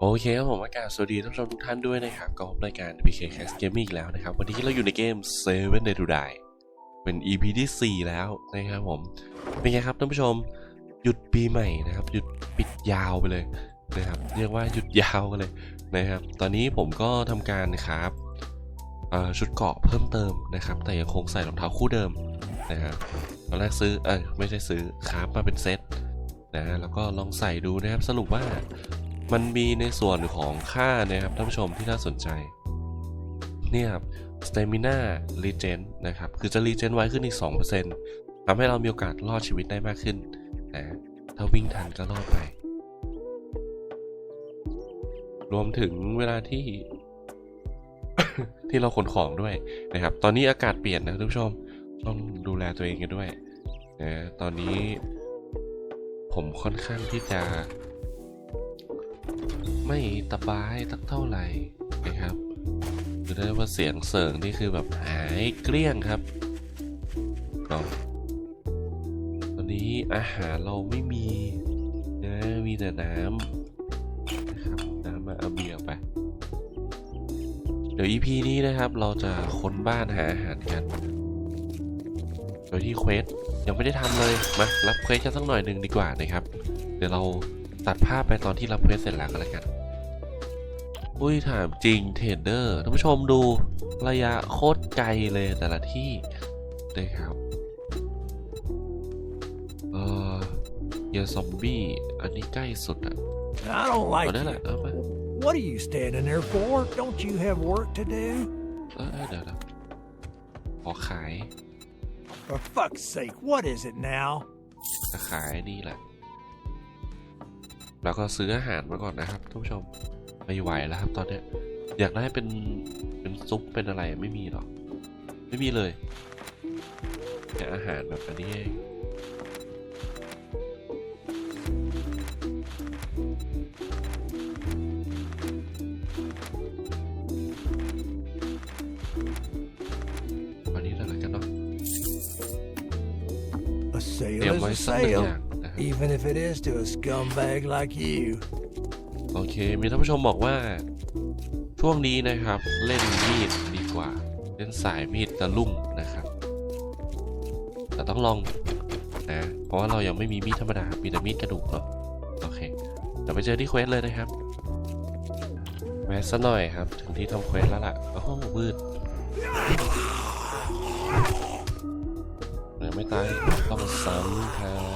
โอเคครับผมอากาศสวัสดีท่านผู้ชมทุกท่านด้วยนะครับก็พบรายการ PK Cast Gaming อีกแล้วนะครับ วันนี้เราอยู่ในเกม Seven Day to Die เป็น EP ที่ 4 แล้วนะครับผม เป็นไงครับท่านผู้ชมหยุดปีใหม่นะครับ หยุดปิดยาวไปเลยนะครับ เรียกว่าหยุดยาวกันเลยนะครับ ตอนนี้ผมก็ทำการครับชุดเกาะเพิ่มเติมนะครับ แต่ยังคงใส่รองเท้าคู่เดิมนะครับตอนแรกซื้อเออไม่ใช่ซื้อคราฟมาเป็นเซตนะแล้วก็ลองใส่ดูนะครับสรุปว่า มันมีในส่วนของค่านะครับท่านผู้ชมที่น่าสนใจเนี่ยครับ stamina regen นะครับ คือจะ regen ไว้ขึ้นอีก 2%ทำให้เรามีโอกาสรอดชีวิตได้มากขึ้นนะถ้าวิ่งทันก็รอดไป รวมถึงเวลาที่ ที่เราขนของด้วยนะครับ ตอนนี้อากาศเปลี่ยนนะท่านผู้ชม ต้องดูแลตัวเองกันด้วยนะตอนนี้ผมค่อนข้างที่จะ ไม่สบายสักเท่าไหร่นะครับคือได้ว่าเสียงเสริงนี่คือแบบหายเกลี้ยงครับก็ตอนนี้อาหารเราไม่มีนะมีแต่น้ำนะครับน้ำมาเอาเบียร์ไป เดี๋ยว EP นี้นะครับเราจะค้นบ้านหาอาหารกันโดยที่เควสยังไม่ได้ทำเลย มารับเควสกันสักหน่อยหนึ่งดีกว่านะครับ เดี๋ยวเราตัดภาพไปตอนที่รับเควสเสร็จแล้วก็แล้วกัน อุ้ยถามจริงเทรดเดอร์ท่านผู้ชมดูระยะโคตรไกลเลยแต่ละที่นะครับเออเยอซอมบี้อันนี้ใกล้สุดอะ I don't เอา like ได้แหละ you. เอาไป What are you standing there for? Don't you have work to do? เออเออเดี๋ยวเดี๋ยวขอขาย For fuck's sake, what is it now? จะขายนี่แหละ แล้วก็ซื้ออาหารมาก่อนนะครับท่านผู้ชม ไม่ไหวแล้วครับตอนเนี้ยอยากได้เป็นเป็นซุปเป็นอะไรไม่มีหรอก ไม่มีเลยแค่อาหารแบบอันนี้เองวันนี้อะไรกันเนาะ A เตรียม sale ไว้ is a สักหนึ่งอ sale, ย่างนะครับ even if it is to a scumbag like you. โอเค มีท่านผู้ชมบอกว่า ช่วงนี้นะครับเล่นมีดดีกว่า เล่นสายมีดจะลุ่มนะครับ แต่ต้องลองนะ เพราะว่าเรายังไม่มีมีดธรรมดา มีแต่มีดกระดูกเนาะ โอเคเดี๋ยวไปเจอที่เควสเลยนะครับแวะซะหน่อยครับ ถึงที่ทำเควสแล้วล่ะ โอ้โหวืดยังไม่ตายต้องซ้ำครับ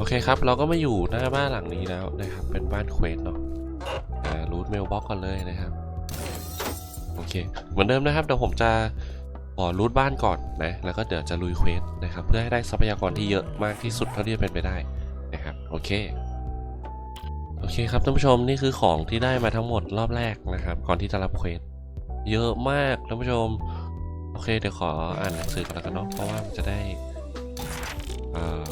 โอเคครับ เราก็มาอยู่หน้าบ้านหลังนี้แล้วนะครับ เป็นบ้านเควสเนาะรูทเมลบ็อกก่อนเลยนะครับ โอเค เหมือนเดิมนะครับ เดี๋ยวผมจะขอรูทบ้านก่อนนะ แล้วก็เดี๋ยวจะลุยเควสนะครับ เพื่อให้ได้ทรัพยากรที่เยอะมากที่สุดเท่าที่จะเป็นไปได้นะครับ โอเค โอเคครับท่านผู้ชมนี่คือของที่ได้มาทั้งหมดรอบแรกนะครับ ก่อนที่จะรับเควส เยอะมากท่านผู้ชม โอเค เดี๋ยวขออ่านหนังสือก่อนแล้วกันเนาะ เพราะว่ามันจะได้อ่อ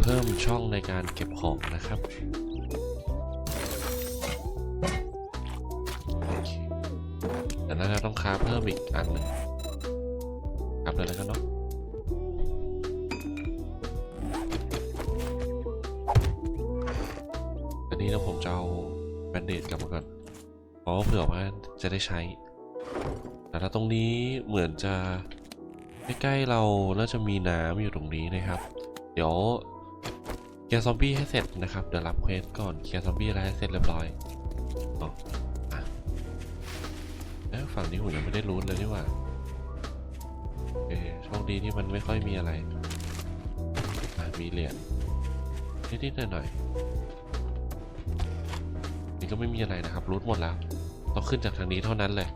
เพิ่มช่องในการเก็บของนะครับอเคแต่นั้นเราต้องค้าเพิ่มอีกอันหนึ่งครับเลยแล้วกันเนาะอันนี้นะผมจะเอาแบนเดดกลับมาก่อนเพราะว่าเผื่อว่าจะได้ใช้ แต่ถ้าตรงนี้เหมือนจะใกล้ๆเราน่าจะมีน้ำอยู่ตรงนี้นะครับ เดี๋ยว เคลียร์ซอมบี้ให้เสร็จนะครับ เดี๋ยวรับเควสก่อน เคลียร์ซอมบี้อะไรให้เสร็จเรียบร้อยอ๋ออะเอ๊ะฝั่งนี้ผมยังไม่ได้รู้เลยนี่หว่าเออโชคดีที่มันไม่ค่อยมีอะไรอะมีเหรียญนิดๆหน่อยๆนี่ก็ไม่มีอะไรนะครับ รูทหมดแล้ว ต้องขึ้นจากทางนี้เท่านั้นเลย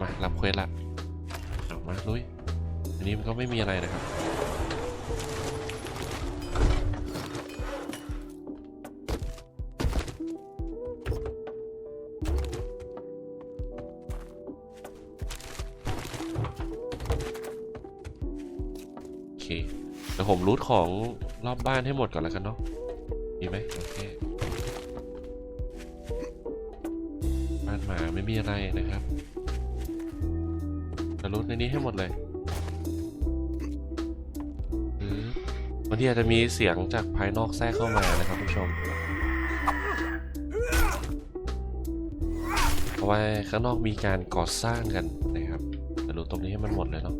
มารับเควสละเอามาลุยอันนี้มันก็ไม่มีอะไรนะครับ รูทของรอบบ้านให้หมดก่อนแล้วกันเนาะมีไหมโอเคบ้านหมาไม่มีอะไรนะครับจะรูทในนี้ให้หมดเลยบางทีอาจจะมีเสียงจากภายนอกแทรกเข้ามานะครับผู้ชมเพราะว่าข้างนอกมีการก่อสร้างกันนะครับจะรูทตรงนี้ให้มันหมดเลยเนาะ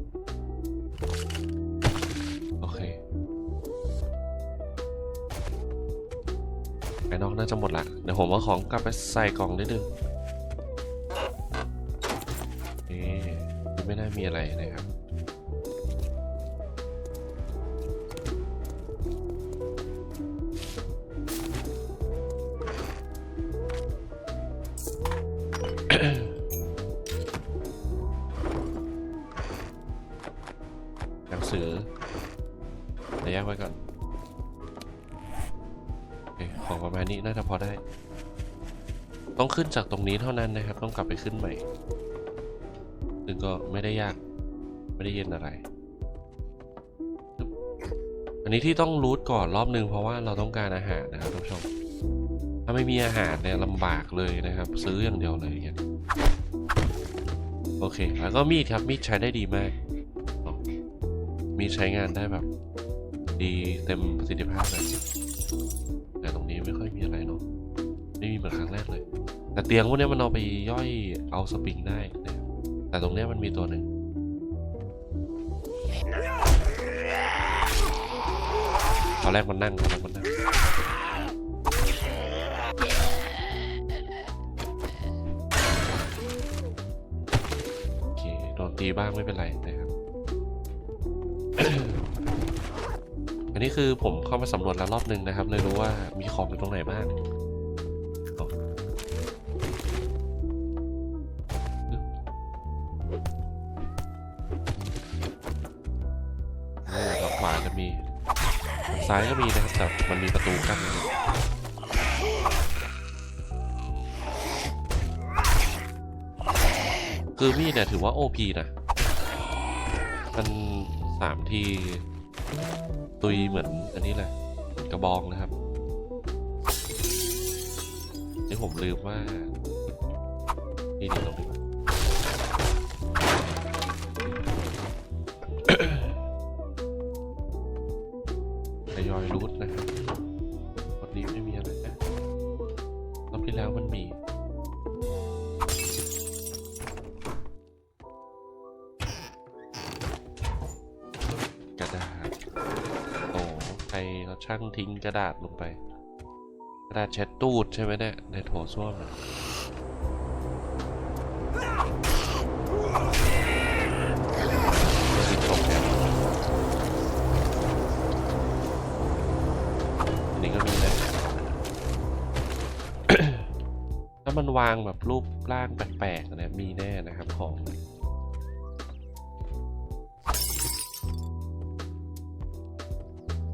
น่าจะหมดละ เดี๋ยวผมเอาของกลับไปใส่กล่องนิดนึงนี่ไม่น่ามีอะไรนะครับ ขึ้นจากตรงนี้เท่านั้นนะครับ ต้องกลับไปขึ้นใหม่ ซึ่งก็ไม่ได้ยาก ไม่ได้เย็นอะไร อันนี้ที่ต้องรูทก่อนรอบนึงเพราะว่าเราต้องการอาหารนะครับท่านผู้ชม ถ้าไม่มีอาหารเนี่ยลำบากเลยนะครับ ซื้ออย่างเดียวเลยอย่างเงี้ยโอเค แล้วก็มีดครับมีดใช้ได้ดีมาก มีใช้งานได้แบบ ดีเต็มประสิทธิภาพเลย ต่เตียงพวกเนี้ยมันเอาไปย่อยเอาสปริงได้นะแต่ตรงเนี้ยมันมีตัวหนึ่งตอนแรกมันนั่งตอนแรกมันนั่งโอเคโดนตีบ้างไม่เป็นไรนะครับ อันนี้คือผมเข้ามาสำรวจแล้วรอบหนึ่งนะครับ เลยรู้ว่ามีของอยู่ตรงไหนบ้าง ซ้ายก็มีนะครับแต่มันมีประตูกั้นคือมีดเนี่ยถือว่า OP นะมันสามที ตุยเหมือนอันนี้เลยกระบองนะครับนี่ผมลืมว่านี่นี่ตรงนี้ ที่แล้วมันมีกระดาษโอ้ใครเขาช่างทิ้งกระดาษลงไป กระดาษเช็ดตูดใช่ไหมเนี่ยในโถส้วมน่ะ วางแบบรูปร่างแปลกๆนะมีแน่นะครับของ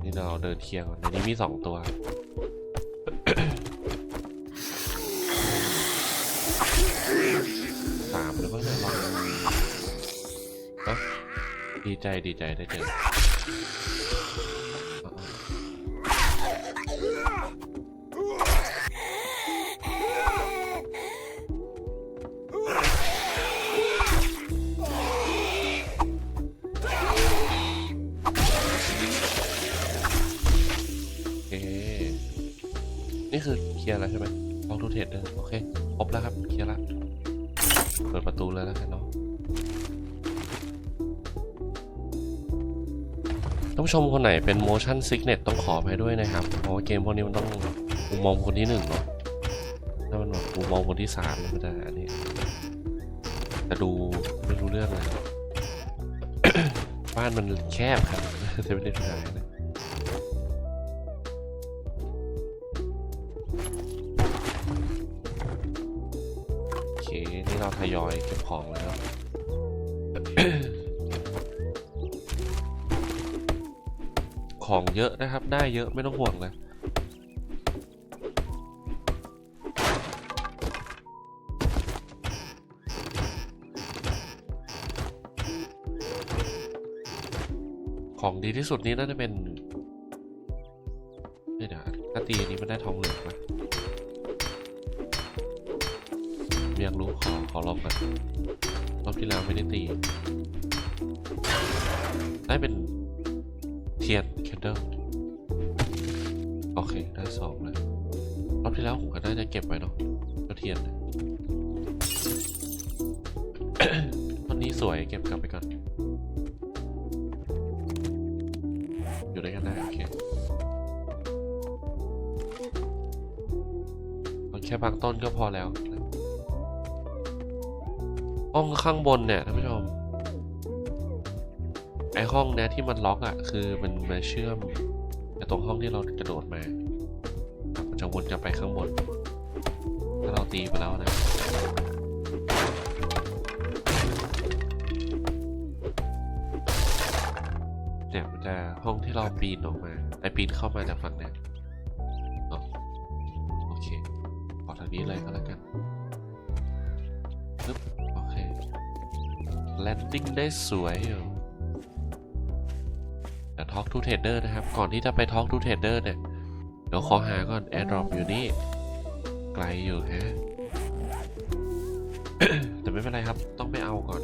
นี่เราเดินเคียร์ก่อนในนี้มีสองตัวสามหรือว่าจะลองดีใจดีใจได้เจอ ผู้ชมคนไหนเป็น motion sickness ต้องขอไปด้วยนะครับ เพราะเกมพวกนี้มันต้องมุมมองคนที่หนึ่งเนาะถ้ามันแบบมุมมองคนที่สามมันจะอันนี้จะดูไม่รู้เรื่องเลยบ้านมันแคบครับจะไม่ได้ทุกอย่างนะโอเค นี่เราทยอยเก็บของแล้ว ของเยอะนะครับ ได้เยอะไม่ต้องห่วงเลยของดีที่สุดนี้น่าจะเป็นเฮ้ยเดี๋ยวถ้าตีอันนี้มันได้ทองเหลืองปะอยากรู้ขอขอลองก่อนรอบที่แล้วไม่ได้ตี ได้เป็นเทียน นเดิลโอเค ได้สองเลย รอบที่แล้วผมก็น่าจะเก็บไว้เนาะก็เทียนเนี่ยต้นนี้สวยเก็บกลับไปก่อน อยู่ด้วยกันได้ โอเคแค่บางต้นก็พอแล้วห้องข้างบนเนี่ยท่านผู้ชม ไอห้องเนี้ยที่มันล็อกอะ่ะคือมันมาเชื่อมกับตรงห้องที่เรากระโดดมา มันจะวนกลับไปข้างบน ถ้าเราตีไปแล้วนะเนี่ยมันจะห้องที่เราปีนออกมาไอปีนเข้ามาจากฝั่งเนี้ยเนาะโอเคขอทางนี้เลยก็แล้วกันปึ๊บโอเคแลนดิ้งได้สวยอยู่ เดี๋ยว Talk to Trader นะครับ ก่อนที่จะไป Talk to Trader เนี่ย เดี๋ยวขอหาก่อน AirDrop อยู่นี่ ไกลอยู่ฮะ แต่ไม่เป็นไรครับ ต้องไปเอาก่อน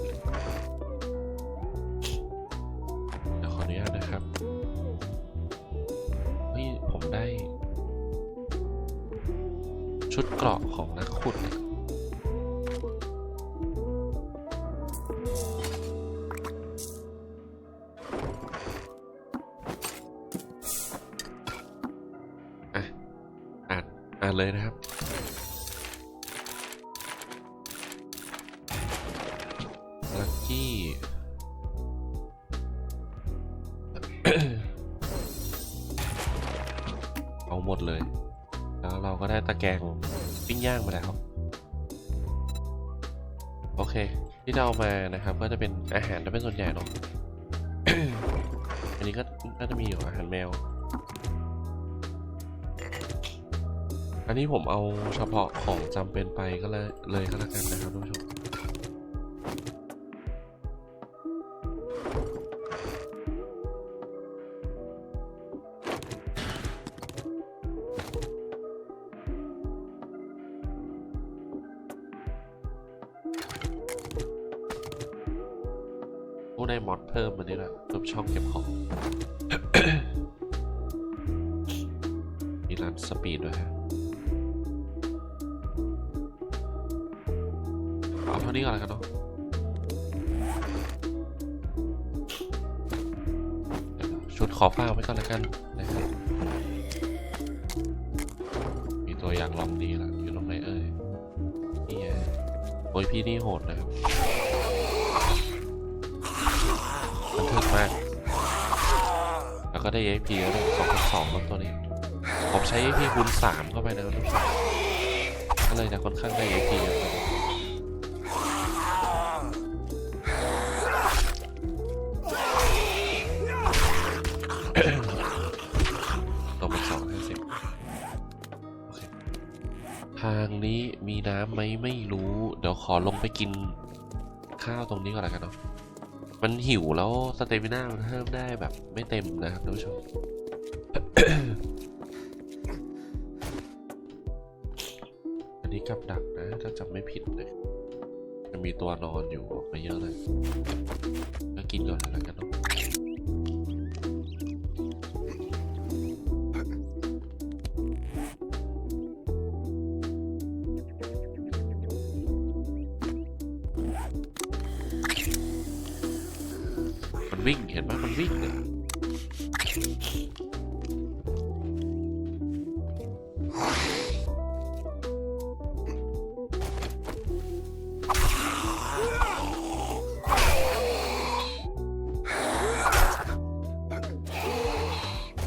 หมดเลย แล้วเราก็ได้ตะแกรงปิ้งย่างมาแล้วโอเค ที่เราเอามานะครับ ก็จะเป็นอาหารจะเป็นส่วนใหญ่เนาะอันนี้ก็น่าจะมีอยู่อาหารแมว อันนี้ผมเอาเฉพาะของจำเป็นไปก็เลยเลยก็แล้วกันนะครับทุกผู้ชม เอาเท่านี้ก่อนแล้วกันเนาะชุดขอฟ้ากไว้ก่อนแล้วกันนะครับมีตัวอย่างลองดีละอยู่ตรงไหนเอ่ยนี่ไงโอ้ยพี่นี่โหดนะครับมันทึกมากแล้วก็ได้ AP แล้วด้วยสองพันสองครับตัวนี้ ผมใช้ AP คูณสามเข้าไปนะครับทุกท่านก็เลยจะค่อนข้างได้ AP เยอะ ไหมไม่รู้ เดี๋ยวขอลงไปกินข้าวตรงนี้ก่อนแล้วกันเนาะ มันหิวแล้วสเตมิน่ามันเพิ่มได้แบบไม่เต็มนะครับท่านผู้ชมอันนี้กับดักนะ ถ้าจำไม่ผิดเลยจะมีตัวนอนอยู่ออกมาเยอะเลย ก็กินก่อนลยแล้วกันเนาะ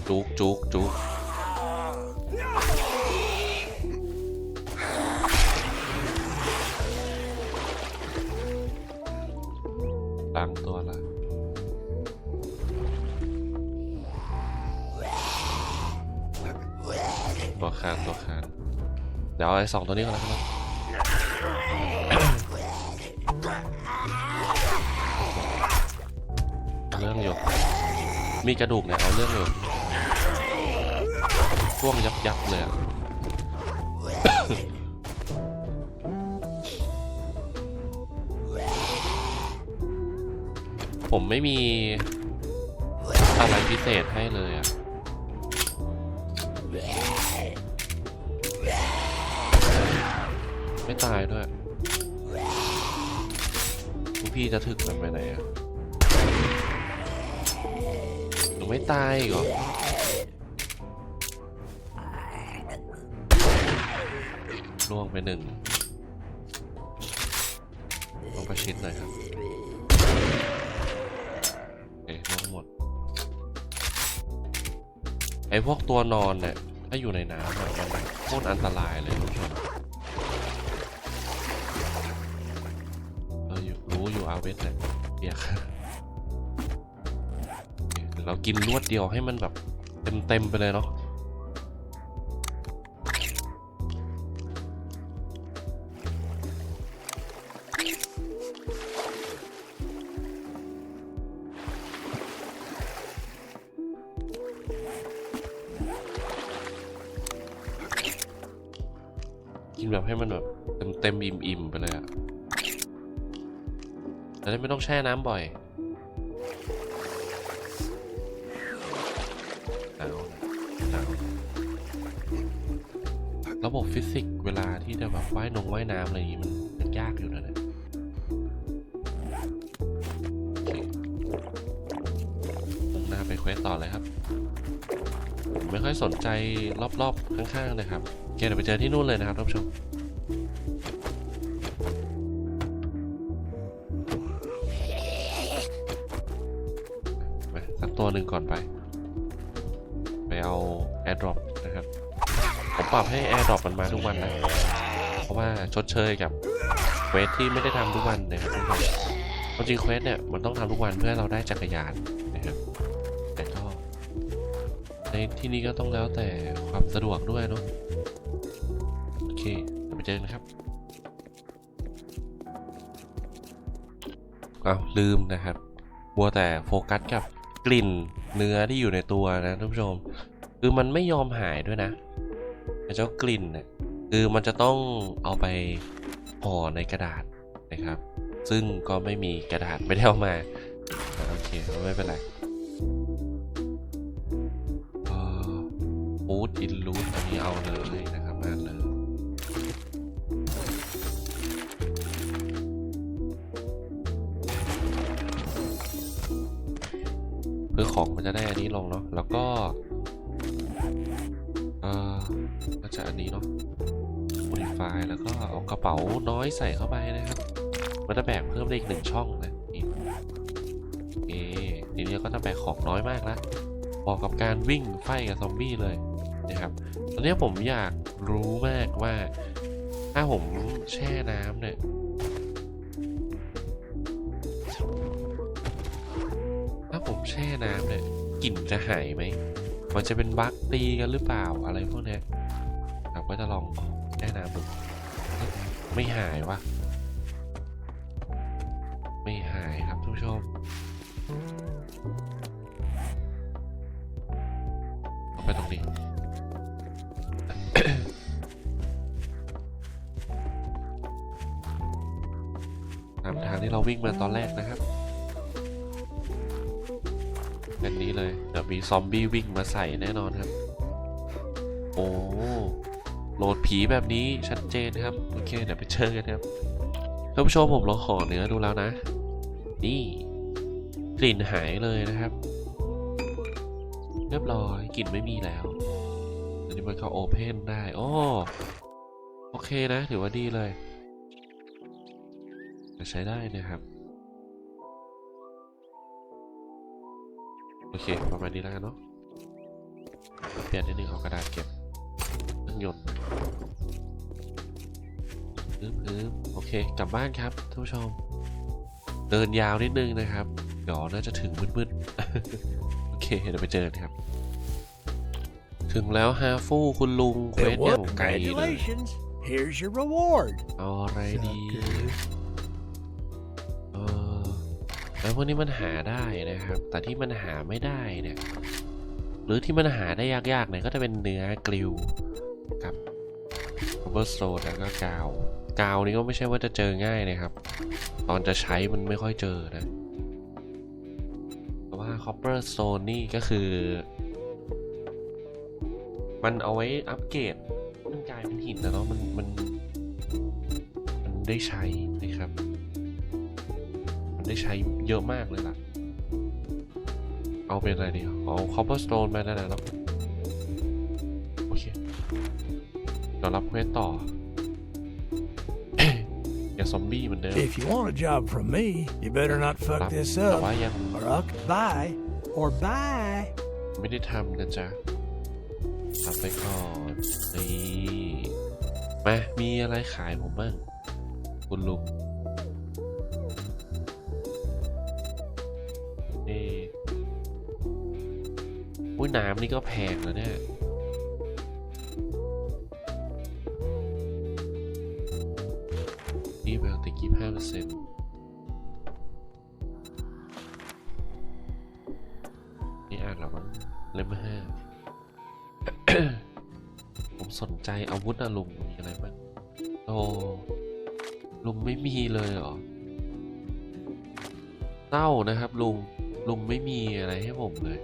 จุกจุกจุกล้างตัวละตัวคานตัวคานเดี๋ยวเอาไอ้สองตัวนี้ก่อนแล้วกันะเอาเรื่องอยู่มีกระดูกเนี่ยเอาเรื่องอยู่ พ่วงยับยับเลยอะผมไม่มีอะไรพิเศษให้เลยอะไม่ตายด้วยพี่จะถึกมันไปไหนอะหนูไม่ตายอีกเหรอ ล่วงไปหนึ่งลงประชิดหน่อยครับโอเคล่วงหมด ไอ้พวกตัวนอนเนี่ยถ้าอยู่ในน้ำอะมันโคตรอันตรายเลยคุณผู้ชมเอออยู่รู้อยู่อาเวสเนี่ยเบียกโอเคเดี๋ยวเรากินรวดเดียวให้มันแบบเต็มๆไปเลยเนาะ แบบให้มันแบบเต็มเต็มอิ่มอิ่มๆไปเลยอะจะได้ไม่ต้องแช่น้ำบ่อยหนาวหนาวระบบฟิสิกส์เวลาที่จะแบบว่ายนงว่ายน้ำอะไรอย่างงี้มันมันยากอยู่นะเนี่ยมุ่งหน้าไปเควสต่อเลยครับ ผมไม่ค่อยสนใจรอบๆข้างๆเลยครับ เคเดี๋ยวไปเจอที่นู่นเลยนะครับท่านผู้ชมไปสักตัวหนึ่งก่อนไป ไปเอา AirDrop นะครับ ผมปรับให้ AirDrop มันมาทุกวันนะ เพราะว่าชดเชยกับเควสที่ไม่ได้ทำทุกวันนะครับทุกคนความจริงเควสเนี่ยมันต้องทำทุกวันเพื่อเราได้จักรยานนะครับแต่ก็ในที่นี้ก็ต้องแล้วแต่ความสะดวกด้วยเนาะ เจอกันครับอ้าลืมนะครับบัวแต่โฟกัสกับกลิ่นเนื้อที่อยู่ในตัวนะท่านผู้ชม คือมันไม่ยอมหายด้วยนะไอ้เจ้ากลิ่นเนี่ยคือมันจะต้องเอาไปห่อในกระดาษนะครับ ซึ่งก็ไม่มีกระดาษไม่ได้เอามาโอเคไม่เป็นไรฟูดอินรูทอันนี้เอาเลยนะ ของมันจะได้อันนี้ลงเนาะแล้วก็เออก็จะอันนี้เนาะ modify แล้วก็เอากระเป๋าน้อยใส่เข้าไปนะครับมันจะแบกเพิ่มได้อีกหนึ่งช่องนะนี่โอเคทีนี้ก็จะแบกของน้อยมากแล้วเหมาะกับการวิ่งไฟกับซอมบี้เลยนะครับตอนนี้ผมอยากรู้มากว่าถ้าผมแช่น้ำเนี่ย ช่น้ำเนี่ยกลิ่นจะหายไหมมันจะเป็นบั๊กตีกันหรือเปล่าอะไรพวกนี้ยครับก็จะลองแช่น้ำดูไม่หายวะไม่หายครับทุกผู้ชมเอาไปตรงนี้ตามทางที่เราวิ่งมาตอนแรกนะครับ มีซอมบี้วิ่งมาใส่แน่นอนครับ โอ้โหลดผีแบบนี้ชัดเจนครับ โอเคเดี๋ยวไปเจอกันครับท่านผู้ชมผมลองขอเนื้อดูแล้วนะ นี่กลิ่นหายเลยนะครับ เรียบร้อยกลิ่นไม่มีแล้ว อันนี้มันเข้าโอเพนได้โอ้โอเคนะ ถือว่าดีเลยใช้ได้นะครับ โอเค ประมาณนี้แล้วกันเนาะเปลี่ยนนิดนึงเอากระดาษเก็บเครื่องยนต์ปึ๊บปึ๊บโอเค กลับบ้านครับท่านผู้ชม เดินยาวนิดนึงนะครับ เดี๋ยวน่าจะถึงมืดๆ โอเค เดี๋ยวไปเจอกันครับ ถึงแล้วฮาฟูคุณลุงเคว It สอย่าง worked. ไกลเลย Congratulations. Here's your reward. เอ พวกนี้มันหาได้นะครับ แต่ที่มันหาไม่ได้เนี่ย หรือที่มันหาได้ยากๆเนี่ยก็จะเป็นเนื้อกริวกับคอ b เ e อร์โ e แล้วก็กาว กาวนี่ก็ไม่ใช่ว่าจะเจอง่ายนะครับ ตอนจะใช้มันไม่ค่อยเจอนะ แต่ว่า copper stone นี่ก็คือ มันเอาไว้อัปเกรดมันกลายเป็นหินนะเนาะมันมัน มันได้ใช้นะครับ ได้ใช้เยอะมากเลยล่ะ เอาเป็นอะไรดีเอา cobblestone มานั่นแหละเนาะโอเคเดี๋ยวรับเควสต่อ อย่าซอมบี้เหมือนเดิม If you want a job from me, you better not รับ fuck this แต่ว่า up, ยัง or I'll bye or bye. ไม่ได้ทำนะจ๊ะทำไปก่อนนี่มามีอะไรขายผมบ้างคุณลุง ยน้ำนี่ก็แพงแล้วเนี่ย นี่เบลติกี่ห้าเปอร์เซ็นต์นี่อ่านแล้วมั้งเล่มห้าผมสนใจอาวุธอะลุงมีอะไรบ้าง โอ้ลุงไม่มีเลยเหรอเต้านะครับลุงลุงไม่มีอะไรให้ผมเลย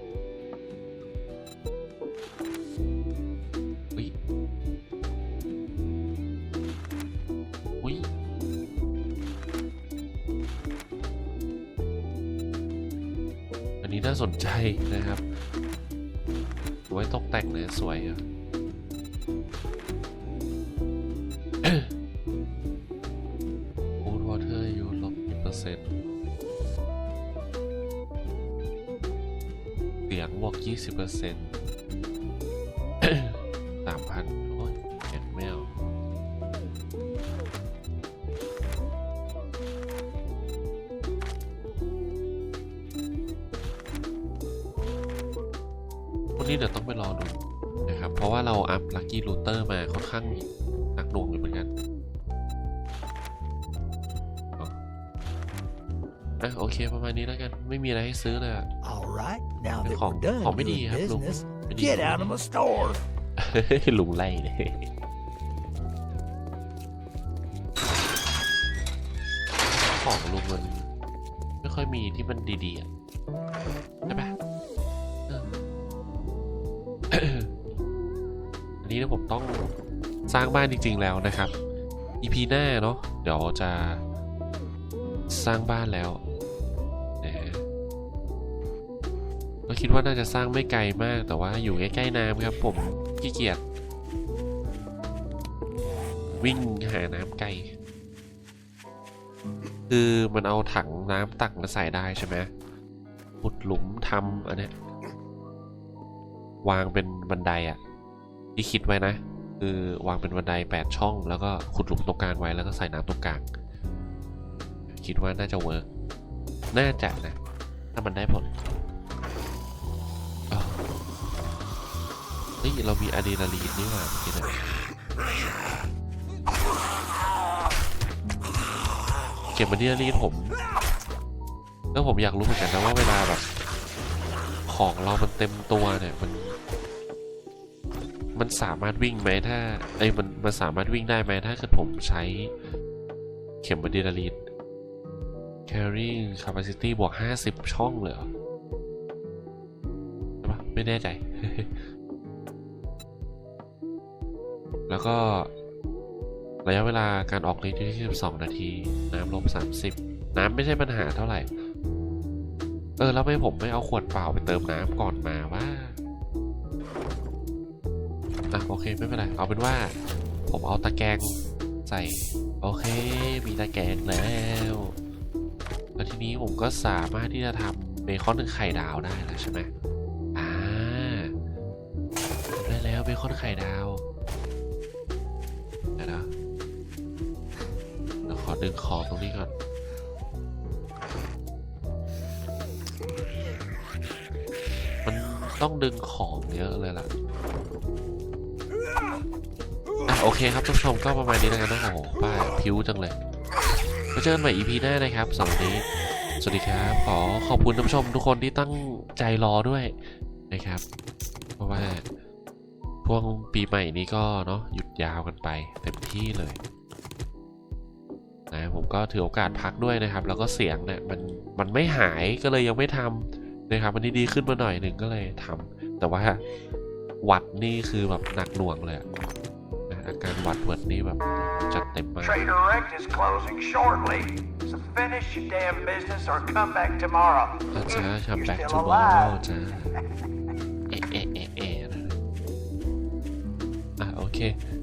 นะครับไว้ตกแต่งเลยสวยครับโอ้วอเทอร์อยู่ลบกี่เปอร์เซ็นต์เสียงบวก20เปอร์เซ็นต์ วันนี้เดี๋ยวต้องไปรอดูนะครับ เพราะว่าเราอัพลั c กี้ o ูเตอร์มาค่อนข้างหนักหน่วงอยู่เหมือนกันอะโอเคประมาณนี้แล้วกันไม่มีอะไรให้ซื้อเลยอะ All right, now that Không- we're done không biết doing gì hả, Luke? business, Biết gì get không? out of my store. ลุงไล่เลย สร้างบ้านจริง ๆ แล้วนะครับ EP หน้าเนาะเดี๋ยวจะสร้างบ้านแล้วนะฮะก็คิดว่าน่าจะสร้างไม่ไกลมากแต่ว่าอยู่ใกล้ๆน้ำครับ ผมขี้เกียจวิ่งหาน้ำไกล คือมันเอาถังน้ำตักมาใส่ได้ใช่ไหมขุดหลุมทำอันเนี้ยวางเป็นบันไดอะที่คิดไว้นะ คือวางเป็นบันไดแปดช่อง แล้วก็ขุดหลุมตรงกลางไว้แล้วก็ใส่น้ำตรงกลาง คิดว่าน่าจะเวิร์กน่าจะนะ ถ้ามันได้ผลอ้าวเฮ้ยเรามีอะดรีนาลีนนี่หว่าเมื่อกี้นะเก็บอะดรีนาลีนผม แล้วผมอยากรู้เหมือนกันนะว่าเวลาแบบ ของเรามันเต็มตัวเนี่ยมัน มันสามารถวิ่งไหมถ้าเอ้มันมันสามารถวิ่งได้ไหมถ้าเกิดผมใช้เข็มอะดรีนาลีน carrying capacity บวก 50 ช่องเลยเหรอปะไม่แน่ใจ แล้วก็ ระยะเวลาการออกฤทธิ์อยู่ที่12 นาที น้ำลบ30 น้ำไม่ใช่ปัญหาเท่าไหร่ เออ แล้วไม่ผมไม่เอาขวดเปล่าไปเติมน้ำก่อนมาว่า อะโอเคไม่เป็นไรเอาเป็นว่า ผมเอาตะแกรงใส่ โอเค มีตะแกรงแล้วแล้วทีนี้ผมก็สามารถที่จะทำเบคอนึงไข่ดาวได้แล้วใช่ไหมอ่าได้แล้วเบคอนไข่ดาวเดี๋ยวนะเดี๋ยวขอดึงขอบตรงนี้ก่อนมันต้องดึงของเยอะเลยล่ะ อะโอเคครับท่านผู้ชมก็ประมาณนี้แล้วกันนะโอ้โหป้าพิ้วจังเลยมาเจอกันใหม่ EP หน้านะครับสำหรับวันนี้ สวัสดีครับ ขอขอบคุณท่านผู้ชมทุกคนที่ตั้งใจรอด้วยนะครับ เพราะว่าช่วงปีใหม่นี้ก็เนาะหยุดยาวกันไปเต็มที่เลยนะผมก็ถือโอกาสพักด้วยนะครับ แล้วก็เสียงเนี่ยมันมันไม่หายก็เลยยังไม่ทำนะครับวันนี้ดีขึ้นมาหน่อยหนึ่งก็เลยทำแต่ว่าหวัดนี่คือแบบหนักหน่วงเลย การหวัดเวิร์ดนี่แบบจัดเต็มมาก Trader Rect is closing shortly. So finish your damn business or come back tomorrow. อาจารย์ If ทำ you're แบ็ก still ทูมอร์ alive. จ้าเอะเอะเอะเอะนะอะโอเค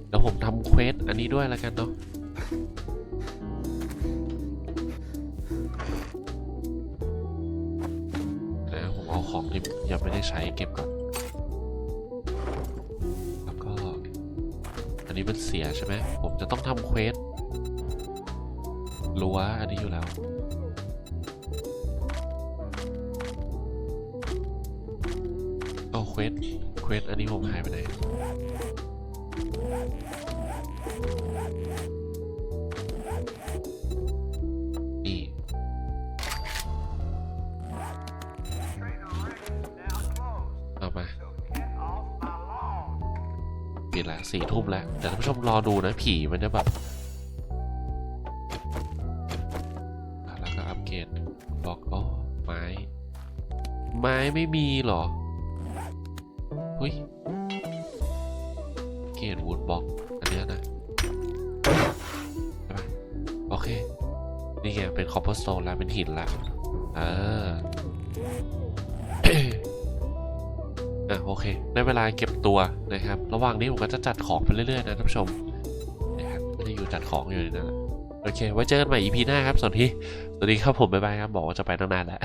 เดี๋ยวผมทำเควสอันนี้ด้วยแล้วกันเนาะนะผมเอาของที่ยังไม่ได้ใช้เก็บก่อน นี้มันเสียใช่ไหมผมจะต้องทำเควสรั้วอันนี้อยู่แล้ว เอาเควสเควสอันนี้ผมหายไปไหน สี่ทุ่มแล้วเดี๋ยวท่านผู้ชมรอดูนะผีมันจะแบบแล้วก็อัปเกรดบล็อกอ๋อไม้ ไม้ไม่มีหรอเฮ้ยเกรดวูดบล็อกอันเนี้ยนะโอเค นี่ไงเป็นคอ p เ e r สโตนแล้วเป็นหินและเออ อะโอเคได้เวลาเก็บตัวนะครับ ระหว่างนี้ผมก็จะจัดของไปเรื่อยๆนะท่านผู้ชมนะครับไม่ได้อยู่จัดของอยู่นนั้นะโอเค ไว้เจอกันใหม่ EP หน้าครับสวัสดีสวัสดีครับผมบ๊ายบายครับบอกว่าจะไปตั้งนานแล้ว